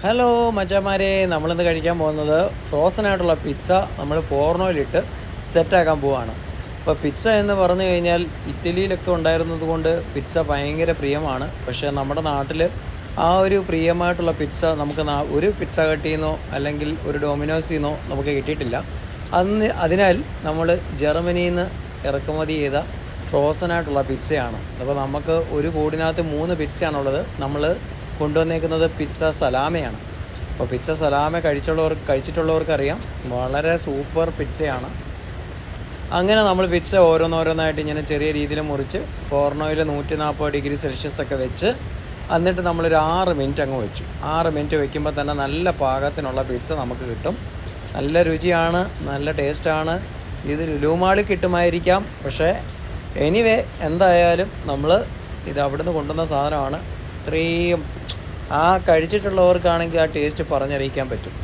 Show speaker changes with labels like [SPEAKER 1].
[SPEAKER 1] Hello മച്ചാമാരെ. നമ്മളിന്ന് കഴിക്കാൻ പോകുന്നത് ഫ്രോസൺ ആയിട്ടുള്ള പിസ്സ നമ്മൾ ഫോർണോയിലിട്ട് സെറ്റാക്കാൻ പോവാണ്. അപ്പോൾ പിസ്സ എന്ന് പറഞ്ഞു കഴിഞ്ഞാൽ ഇറ്റലിയിലൊക്കെ ഉണ്ടായിരുന്നത് കൊണ്ട് പിസ്സ ഭയങ്കര പ്രിയമാണ്. പക്ഷേ നമ്മുടെ നാട്ടിൽ ആ ഒരു പ്രിയമായിട്ടുള്ള പിസ്സ നമുക്ക് ഒരു പിസ്സ കട്ടിൽ അല്ലെങ്കിൽ ഒരു ഡൊമിനോസിൽ നിന്നോ നമുക്ക് കിട്ടിയിട്ടില്ല. അന്ന് അതിനാൽ നമ്മൾ ജർമ്മനിയിൽ നിന്ന് ഇറക്കുമതി ചെയ്ത ഫ്രോസൺ ആയിട്ടുള്ള പിസ്സയാണ് അപ്പോൾ നമുക്ക് ഒരു കൂടിനകത്ത് മൂന്ന് പിസ്സയാണുള്ളത് നമ്മൾ കൊണ്ടുവന്നേക്കുന്നത് പിസ്സ സലാമയാണ്. അപ്പോൾ പിസ്സ സലാമ കഴിച്ചുള്ളവർക്ക് കഴിച്ചിട്ടുള്ളവർക്ക് അറിയാം വളരെ സൂപ്പർ പിസ്സയാണ്. അങ്ങനെ നമ്മൾ പിസ്സ ഓരോന്നോരോന്നായിട്ട് ഇങ്ങനെ ചെറിയ രീതിയിൽ മുറിച്ച് ഫോർണോയിൽ നൂറ്റി നാൽപ്പത് ഡിഗ്രി സെൽഷ്യസ് ഒക്കെ വെച്ച് എന്നിട്ട് നമ്മളൊരു ആറ് മിനിറ്റ് അങ്ങ് വെച്ചു. ആറ് മിനിറ്റ് വെക്കുമ്പോൾ തന്നെ നല്ല പാകത്തിനുള്ള പിസ്സ നമുക്ക് കിട്ടും. നല്ല രുചിയാണ് നല്ല ടേസ്റ്റാണ്. ഇത് ലുലുമാളി കിട്ടുമായിരിക്കാം. പക്ഷേ എനിവേ എന്തായാലും നമ്മൾ ഇത് അവിടുന്ന് കൊണ്ടുവന്ന സാധനമാണ്. ഇത്രയും ആ കഴിച്ചിട്ടുള്ളവർക്കാണെങ്കിൽ ആ ടേസ്റ്റ് പറഞ്ഞറിയിക്കാൻ പറ്റും.